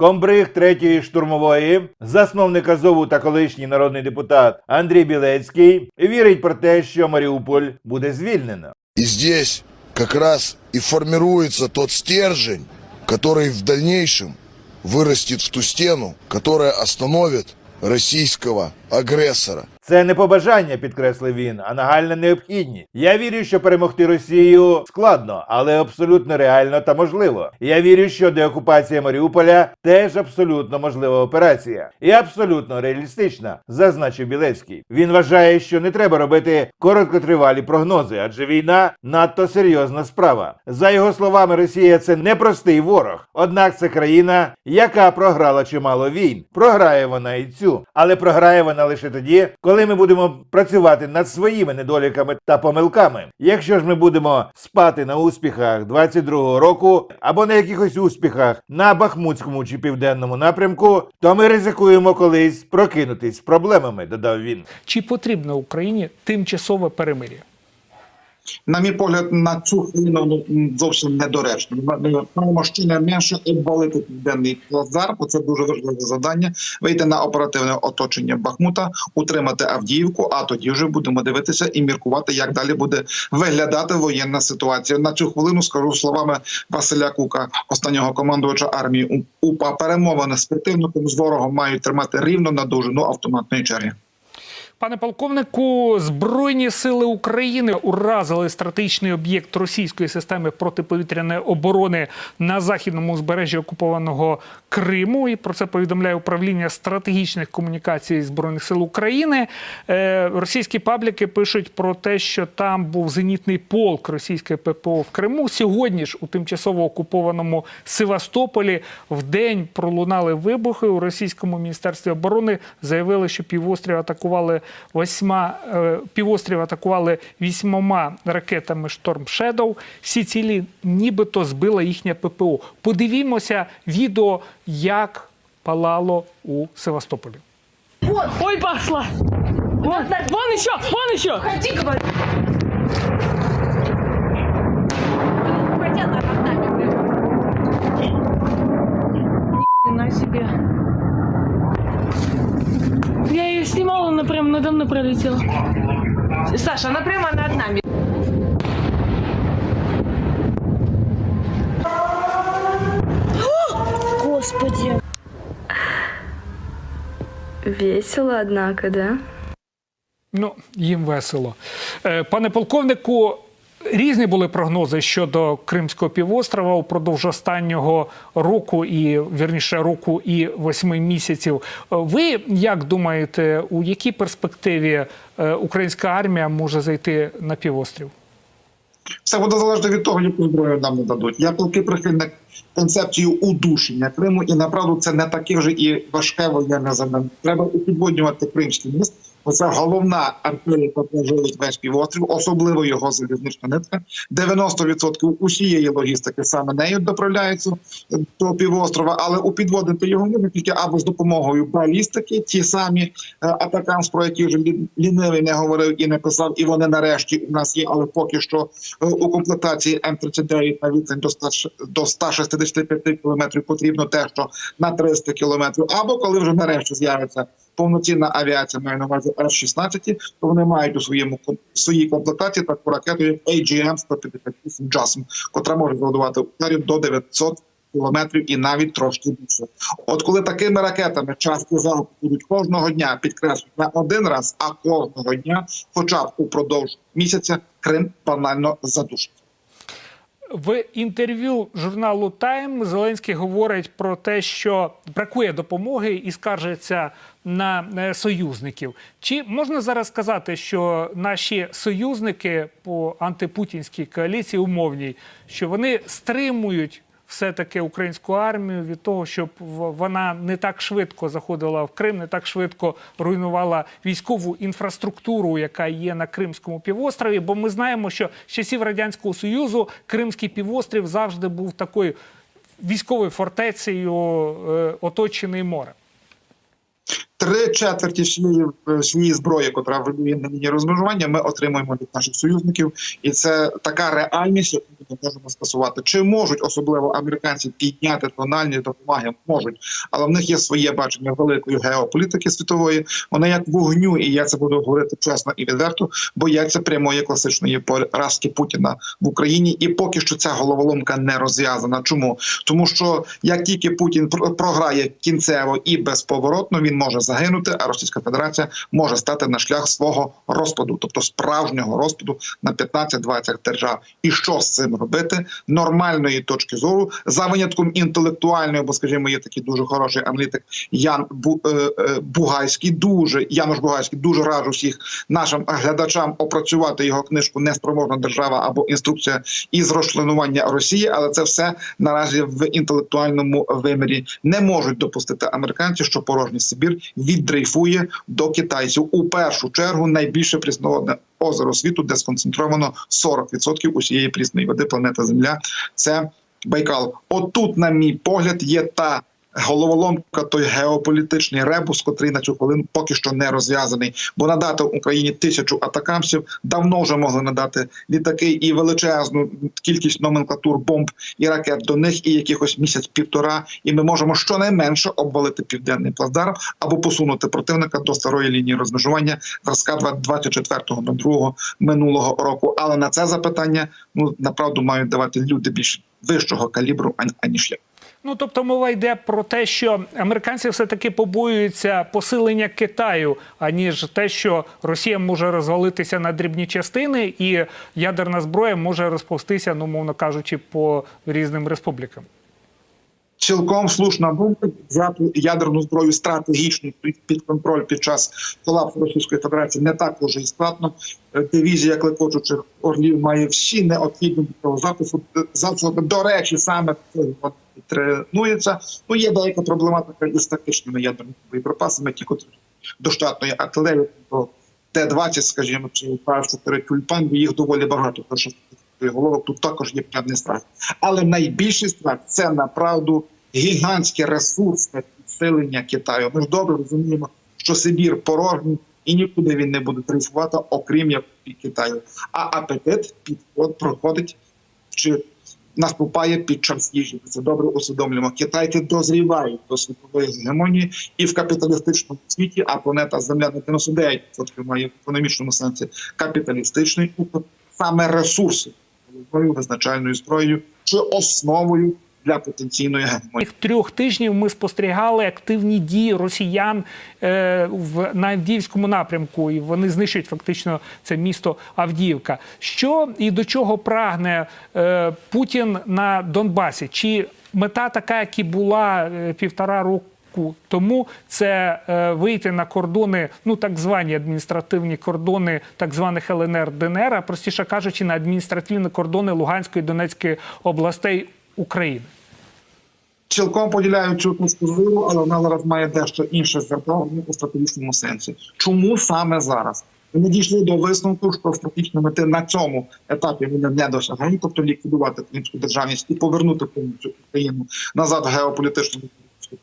комбриг третьої штурмової, засновник Азову та колишній народний депутат Андрій Білецький, вірить про те, що Маріуполь буде звільнено. І здесь как раз формується тот стержень, який в дальнейшем вырастет в ту стену, которая остановит российского агрессора. Це не побажання, підкреслив він, а нагальна необхідність. Я вірю, що перемогти Росію складно, але абсолютно реально та можливо. Я вірю, що деокупація Маріуполя теж абсолютно можлива операція і абсолютно реалістична, зазначив Білецький. Він вважає, що не треба робити короткотривалі прогнози, адже війна надто серйозна справа. За його словами, Росія це не простий ворог. Однак це країна, яка програла чимало війн. Програє вона і цю, але програє вона лише тоді, коли ми будемо працювати над своїми недоліками та помилками. Якщо ж ми будемо спати на успіхах 22-го року або на якихось успіхах на Бахмутському чи південному напрямку, то ми ризикуємо колись прокинутись з проблемами, додав він. Чи потрібно Україні тимчасове перемир'я? На мій погляд, на цю хвилину ну, зовсім недоречно. Ми ми маємо щонайменше обвалити південний плацдарм. Це дуже важливе завдання. Вийти на оперативне оточення Бахмута, утримати Авдіївку. А тоді вже будемо дивитися і міркувати, як далі буде виглядати воєнна ситуація. На цю хвилину скажу словами Василя Кука, останнього командувача армії УПА. Перемовини з противником з ворогом мають тримати рівно на довжину автоматної черги. Пане полковнику, Збройні сили України уразили стратегічний об'єкт російської системи протиповітряної оборони на західному узбережжі окупованого Криму. І про це повідомляє управління стратегічних комунікацій Збройних сил України. Е, російські пабліки пишуть про те, що там був зенітний полк російської ППО в Криму. Сьогодні ж у тимчасово окупованому Севастополі в день пролунали вибухи у російському міністерстві оборони. Заявили, що півострів атакували восьма е, півострів атакували вісьмома ракетами Шторм Шедоу. Всі цілі нібито збила їхня ППО. Подивімося відео, як палало у Севастополі. Ой, пошла! Вон, вон еще, вон еще! Ходи, говорю. Уходи, она над нами прям. Ни на себе. Я ее снимала, она прям надо мной пролетела. Саша, она прямо над нами. Господи. Весело, однако, да? Ну, їм весело. Е, Пане полковнику, різні були прогнози щодо Кримського півострова упродовж останнього року і вірніше року і восьми місяців. Ви як думаєте, у якій перспективі е, українська армія може зайти на півострів? Все буде залежати від того, яку зброю нам нададуть. Я поки прихильник концепції удушення Криму, і направду це не таке вже і важке воєнне завдання. Треба упідводнювати Кримський міст. Бо Це головна артерія, яка півострів, особливо його залізнична нитка. 90% усієї логістики саме нею доправляються до півострова, але упідводити його можна тільки або з допомогою балістики, ті самі е, атакамс, про які вже Лі- лінивий не говорив і не писав, і вони нарешті у нас є, але поки що е, у комплектації М39 на відстань до 100 до 165 кілометрів потрібно те, що на 300 кілометрів, або коли вже нарешті з'явиться повноцінна авіація, маю на увазі F-16, то вони мають у своєму своїй комплектації таку ракету, як AGM-158 JASM, котра може завдавати ударів до 900 кілометрів і навіть трошки більше. От коли такими ракетами частки залпу будуть кожного дня підкреслюють не один раз, а кожного дня, хоча б упродовж місяця, Крим банально задушить. В інтерв'ю журналу Тайм Зеленський говорить про те, що бракує допомоги і скаржиться на е, союзників. Чи можна зараз сказати, що наші союзники по антипутінській коаліції умовній, що вони стримують все-таки українську армію від того, щоб вона не так швидко заходила в Крим, не так швидко руйнувала військову інфраструктуру, яка є на Кримському півострові. Бо ми знаємо, що з часів радянського союзу Кримський півострів завжди був такою військовою фортецею, е, оточений морем. Три четверті всієї, е, зброї, яка воює на лінії розмежування, ми отримуємо від наших союзників, і це така реальність, не можемо скасувати. Чи можуть особливо американці підняти тональні допомоги? Можуть, але в них є своє бачення великої геополітики світової. Вони як вогню, і я це буду говорити чесно і відверто, бояться прямої класичної поразки Путіна в Україні. І поки що ця головоломка не розв'язана. Чому тому, що як тільки Путін про- програє кінцево і безповоротно, він може загинути, а Російська Федерація може стати на шлях свого розпаду, тобто справжнього розпаду на 15-20 держав. І що з цим робити? Нормальної точки зору за винятком інтелектуальної, бо скажімо, є такий дуже хороший аналітик Ян е, е, Бугайський. Дуже Януш Бугайський дуже раджу всіх нашим глядачам опрацювати його книжку Неспроможна держава або інструкція із розчленування Росії, але це все наразі в інтелектуальному вимірі не можуть допустити американці, що порожній Сибір віддрейфує до китайців у першу чергу найбільше прісноводне озеро світу, де сконцентровано 40% усієї прісної води планети Земля. Це Байкал. Отут, на мій погляд, є та головоломка, той геополітичний ребус, котрий на цю хвилину поки що не розв'язаний. Бо надати Україні тисячу атакамсів давно вже могли надати літаки і величезну кількість номенклатур бомб і ракет до них, і якихось місяць-півтора. І ми можемо щонайменше обвалити південний плацдарм або посунути противника до старої лінії розмежування зразка 24.02 минулого року. Але на це запитання ну направду мають давати люди більш вищого калібру, аніж я. Ну тобто мова йде про те, що американці все таки побоюються посилення Китаю, аніж те, що Росія може розвалитися на дрібні частини, і ядерна зброя може розповстися, ну мовно кажучи, по різним республікам. Цілком слушна думка взяти ядерну зброю стратегічну під, контроль під час колапсу Російської Федерації не так уже і складно. Е, Дивізія клекочучих орлів має всі необхідні для цього запису засоби. До речі, саме тренується. Ну є деяка проблематика із тактичними ядерними боєприпасами, ті, котрі до штатної артилерії, до Т-20, скажімо, чи П-4 тюльпан, їх доволі багато. Головок тут також є певний страх. Але найбільший страх це направду гігантський ресурсне підсилення Китаю. Ми ж добре розуміємо, що Сибір порожній і нікуди він не буде трейфувати, окрім як під Китаю. А апетит підход проходить чи наступає під час їжі. Це добре усвідомлюємо. Китайці дозрівають до світової гегемонії і в капіталістичному світі, а планета Земля на 99% має в економічному сенсі капіталістичний саме ресурси зброю, визначальною зброєю чи основою для потенційної гегемонії. Трьох тижнів ми спостерігали активні дії росіян е, в на Авдіївському напрямку, і вони знищують фактично це місто Авдіївка. Що і до чого прагне е, Путін на Донбасі? Чи мета така, як і була е, півтора року? Тому це е, вийти на кордони, ну так звані адміністративні кордони так званих ЛНР ДНР, а простіше кажучи, на адміністративні кордони Луганської і Донецької областей України. Цілком поділяю цю точку зору, але вона зараз має дещо інше зеркало у стратегічному сенсі. Чому саме зараз? Ми дійшли до висновку, що стратегічні мети на цьому етапі вони не досягають, тобто ліквідувати кримську державність і повернути повністю Україну назад в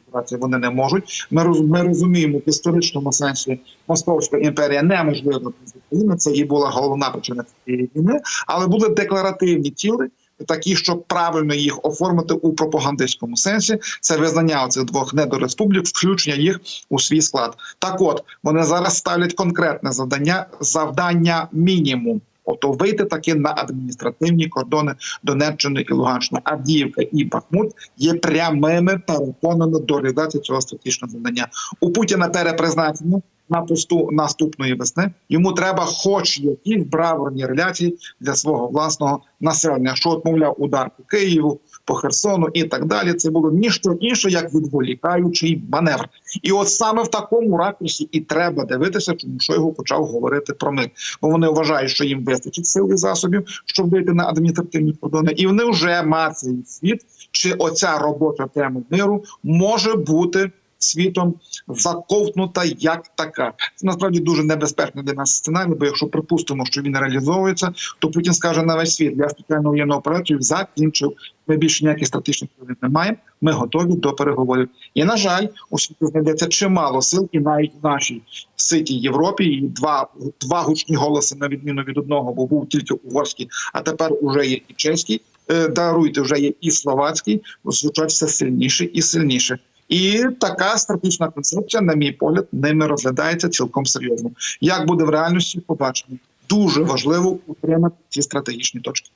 федерацію вони не можуть. Ми роз- ми розуміємо в історичному сенсі Московська імперія неможлива без України. Це і була головна причина цієї війни, але були декларативні ціли. Такі, щоб правильно їх оформити у пропагандистському сенсі, це визнання оцих двох недореспублік, включення їх у свій склад. Так, от вони зараз ставлять конкретне завдання завдання мінімум. Ото вийти таки на адміністративні кордони Донеччини і Луганщини. Авдіївка і Бахмут є прямими перепонами до реалізації цього стратегічного завдання. У Путіна перепризначено на посту наступної весни. Йому треба, хоч якісь браворні реляції для свого власного населення, що от, мовляв, удар по Києву, по Херсону і так далі. Це було ніщо інше, як відволікаючий маневр. І от саме в такому ракурсі і треба дивитися, тому що його почав говорити про мир. Бо вони вважають, що їм вистачить сил і засобів, щоб вийти на адміністративні кордони, і вони вже мацають світ, чи оця робоча тема миру може бути. Світом заковтнута як така. Це насправді дуже небезпечний для нас сценарій, бо якщо припустимо, що він реалізовується, то Путін скаже на весь світ: я спеціальну воєнну операцію закінчив. Ми більше ніяких стратегічних цілей не маємо. Ми готові до переговорів. І на жаль, у світі знайдеться чимало сил, і навіть в нашій ситій Європі. І два, два гучні голоси на відміну від одного, бо був тільки угорський, а тепер уже є і чеський. Е, Даруйте, вже є і словацький, звучать все сильніше і сильніше. І така стратегічна концепція, на мій погляд, ними розглядається цілком серйозно. Як буде в реальності, побачимо. Дуже важливо утримати ці стратегічні точки.